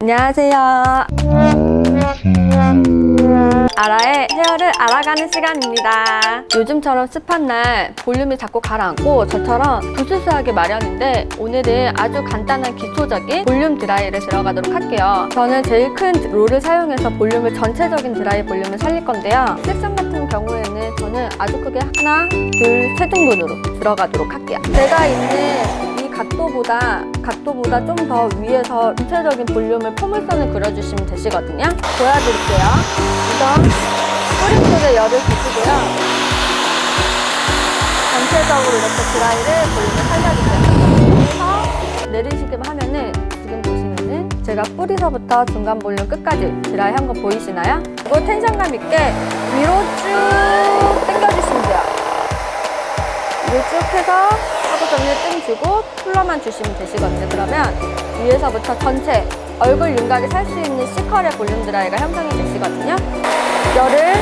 안녕하세요. 아라의 헤어를 알아가는 시간입니다. 요즘처럼 습한 날 볼륨이 자꾸 가라앉고 저처럼 부스스하게 마련인데 오늘은 아주 간단한 기초적인 볼륨 드라이를 들어가도록 할게요. 저는 제일 큰 롤을 사용해서 볼륨을 전체적인 드라이 볼륨을 살릴 건데요. 섹션 같은 경우에는 저는 아주 크게 하나, 둘, 세 등분으로 들어가도록 할게요. 제가 있는 이 각도보다 각도보다 좀 더 위에서 전체적인 볼륨을 포물선을 그려주시면 되시거든요. 보여드릴게요. 우선 뿌리 쪽에 열을 주시고요. 전체적으로 이렇게 드라이를 볼륨을 살려주세요. 그래서 내리시기만 하면은 지금 보시면은 제가 뿌리서부터 중간 볼륨 끝까지 드라이 한 거 보이시나요? 이거 텐션감 있게 위로 쭉 당겨주시면 돼요. 위로 쭉 해서 점을 뜸 주고 풀러만 주시면 되시거든요. 그러면 위에서부터 전체 얼굴 윤곽이 살 수 있는 C컬의 볼륨 드라이가 형성이 되시거든요. 열을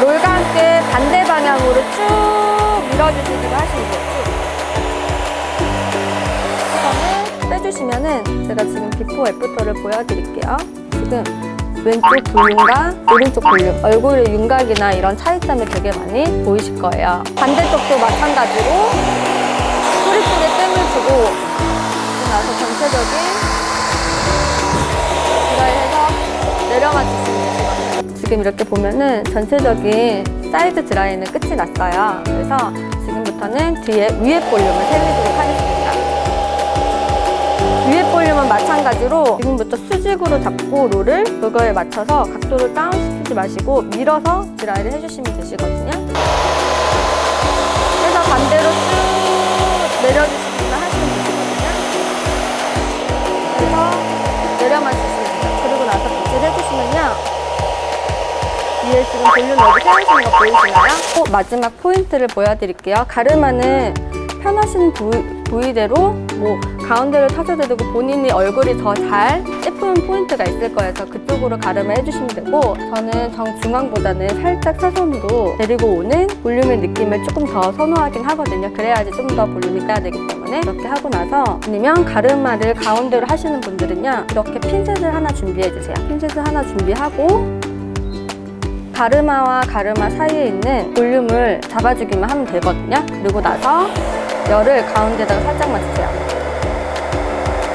롤과 함께 반대 방향으로 쭉 밀어주시기로 하시면 돼요. 쭉. 시선을 빼주시면은 제가 지금 비포 애프터를 보여드릴게요. 지금 왼쪽 볼륨과 오른쪽 볼륨, 얼굴의 윤곽이나 이런 차이점이 되게 많이 보이실 거예요. 반대쪽도 마찬가지로 쪽에 뜸을 주고 나서 전체적인 드라이해서 내려가 주시면 되시거든요. 지금 이렇게 보면은 전체적인 사이드 드라이는 끝이 났어요. 그래서 지금부터는 뒤에 위에 볼륨을 살리도록 하겠습니다. 위에 볼륨은 마찬가지로 지금부터 수직으로 잡고 롤을 그거에 맞춰서 각도를 다운시키지 마시고 밀어서 드라이를 해주시면 되시거든요. 그래서 반대로 볼륨 여기 세우시는 거 보이시나요? 또 마지막 포인트를 보여드릴게요. 가르마는 편하신 부위, 부위대로 뭐 가운데를 타셔도 되고 본인이 얼굴이 더 잘 예쁜 포인트가 있을 거예요. 그래서 그쪽으로 가름을 해주시면 되고 저는 정중앙보다는 살짝 사선으로 데리고 오는 볼륨의 느낌을 조금 더 선호하긴 하거든요. 그래야지 좀 더 볼륨이 따야 되기 때문에 이렇게 하고 나서 아니면 가르마를 가운데로 하시는 분들은요. 이렇게 핀셋을 하나 준비해 주세요. 핀셋을 하나 준비하고 가르마와 가르마 사이에 있는 볼륨을 잡아주기만 하면 되거든요. 그리고 나서 열을 가운데다가 살짝만 주세요.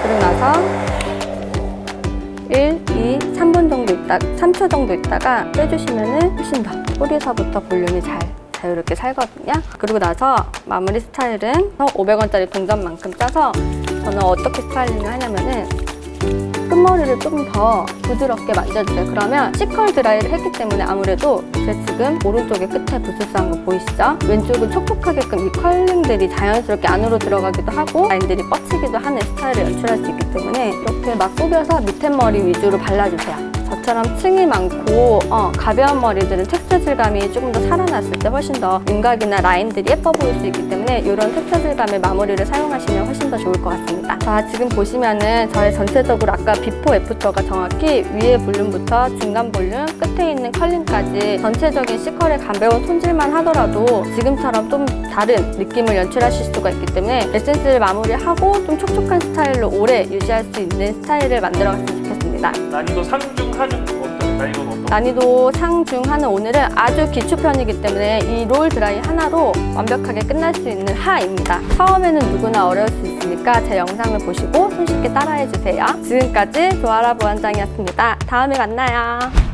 그리고 나서 1, 2, 3분 정도 있다, 3초 정도 있다가 빼주시면은 훨씬 더 뿌리서부터 볼륨이 잘 자유롭게 살거든요. 그리고 나서 마무리 스타일은 500원짜리 동전만큼 짜서 저는 어떻게 스타일링을 하냐면은 끝머리를 조금 더 부드럽게 만져주세요. 그러면 C컬 드라이를 했기 때문에 아무래도 제 지금 오른쪽에 끝에 부스스한 거 보이시죠? 왼쪽은 촉촉하게끔 이 컬링들이 자연스럽게 안으로 들어가기도 하고 라인들이 뻗치기도 하는 스타일을 연출할 수 있기 때문에 이렇게 막 꾸겨서 밑에 머리 위주로 발라주세요. 저처럼 층이 많고 어, 가벼운 머리들은 텍스처 질감이 조금 더 살아났을 때 훨씬 더 윤곽이나 라인들이 예뻐 보일 수 있기 때문에 이런 텍스처 질감의 마무리를 사용하시면 훨씬 더 좋을 것 같습니다. 자 지금 보시면은 저의 전체적으로 아까 비포 애프터가 정확히 위에 볼륨부터 중간 볼륨 끝에 있는 컬링까지 전체적인 C컬의 가벼운 손질만 하더라도 지금처럼 좀 다른 느낌을 연출하실 수가 있기 때문에 에센스를 마무리하고 좀 촉촉한 스타일로 오래 유지할 수 있는 스타일을 만들어 갔으면 좋겠습니다. 난이도 상중 하중 어떤 난이도는 어떤? 난이도 상중하는 오늘은 아주 기초편이기 때문에 이 롤 드라이 하나로 완벽하게 끝날 수 있는 하입니다. 처음에는 누구나 어려울 수 있으니까 제 영상을 보시고 손쉽게 따라해주세요. 지금까지 조아라 보안장이었습니다. 다음에 만나요.